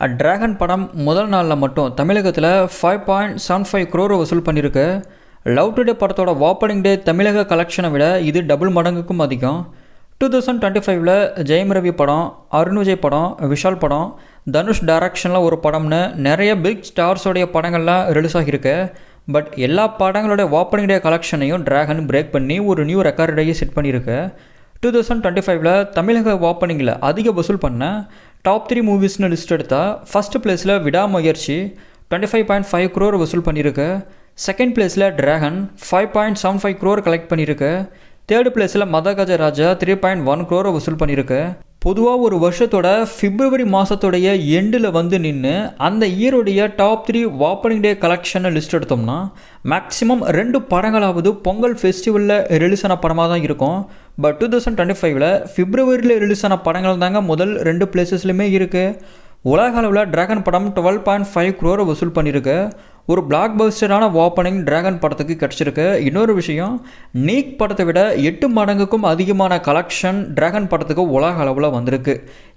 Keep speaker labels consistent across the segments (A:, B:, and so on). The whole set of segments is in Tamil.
A: டிராகன் படம் முதல் நாளில் மட்டும் தமிழகத்தில் ஃபைவ் பாயிண்ட் செவன் ஃபைவ் க்ரோரை வசூல் பண்ணியிருக்கு லவ் டுடே படத்தோட ஓப்பனிங் டே தமிழக கலெக்ஷனை விட இது டபுள் மடங்குக்கும் அதிகம். டூ தௌசண்ட் டுவெண்ட்டி ஃபைவ்ல ஜெயம் ரவி படம் அருண் விஜய் படம் விஷால் படம் தனுஷ் டைரக்ஷனில் ஒரு படம்னு நிறைய பிக் ஸ்டார்ஸோடைய படங்கள்லாம் ரிலீஸ் ஆகியிருக்கு. பட் எல்லா படங்களோட ஓப்பனிங் டே கலெக்ஷனையும் ட்ராகன் பிரேக் பண்ணி ஒரு நியூ ரெக்கார்டையும் செட் பண்ணியிருக்கு. டூ தௌசண்ட் டுவெண்ட்டி ஃபைவ்ல தமிழக ஓப்பனிங்கில் அதிக வசூல் பண்ண டாப் த்ரீ மூவிஸ்னு லிஸ்ட் எடுத்தால் ஃபஸ்ட் பிளேஸில் Vidaamuyarchi twenty five point five crore வசூல் பண்ணியிருக்கு செகண்ட் பிளேஸில் Dragon five point seven five crore collect பண்ணியிருக்கு தேர்ட் பிளேஸில் Madhagaja Raja three point one க்ரோரை வசூல் பண்ணியிருக்கு பொதுவாக ஒரு வருஷத்தோட பிப்ரவரி மாதத்தோடைய எண்டில் வந்து நின்று அந்த இயருடைய டாப் த்ரீ ஓப்பனிங் டே கலெக்ஷனை லிஸ்ட் எடுத்தோம்னா மேக்ஸிமம் ரெண்டு படங்களாவது பொங்கல் ஃபெஸ்டிவலில் ரிலீஸ் ஆன படமாக தான் இருக்கும். பட் டூ தௌசண்ட் டுவெண்ட்டி ஃபைவ்ல பிப்ரவரியில் ரிலீஸ் ஆன படங்கள் தாங்க முதல் ரெண்டு பிளேசஸ்லையுமே இருக்குது உலக அளவில் ட்ராகன் படம் டுவெல் பாயிண்ட் ஃபைவ் குரோரை வசூல் பண்ணியிருக்கு ஒரு பிளாக் பஸ்டரான ஓப்பனிங் டிராகன் படத்துக்கு கிடச்சிருக்கு. இன்னொரு விஷயம் நீக் படத்தை விட எட்டு மடங்குக்கும் அதிகமான கலெக்ஷன் டிராகன் படத்துக்கு உலக அளவில் வந்திருக்கு.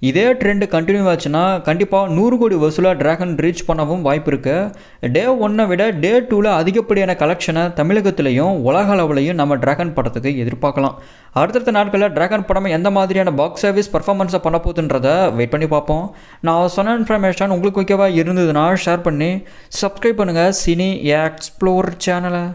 A: இதே ட்ரெண்டு கண்டினியூ ஆச்சுன்னா கண்டிப்பாக நூறு கோடி வசூலாக ட்ராகன் ரீச் பண்ணவும் வாய்ப்பு இருக்குது டே ஒன்னை விட டே டூவில் அதிகப்படியான கலெக்ஷனை தமிழகத்திலையும் உலக அளவுலையும் நம்ம டிராகன் படத்துக்கு எதிர்பார்க்கலாம். அடுத்தடுத்த நாட்களில் டிராகன் படம் எந்த மாதிரியான பாக்ஸ் சர்வீஸ் பர்ஃபார்மன்ஸை பண்ண போகுதுன்றதை வெயிட் பண்ணி பார்ப்போம். நான் சொன்ன இன்ஃபர்மேஷன் உங்களுக்கு ஓகேவாக இருந்ததுன்னா ஷேர் பண்ணி சப்ஸ்கிரைப் பண்ணுங்கள் சினி எக்ஸ்ப்ளோர் சேனலை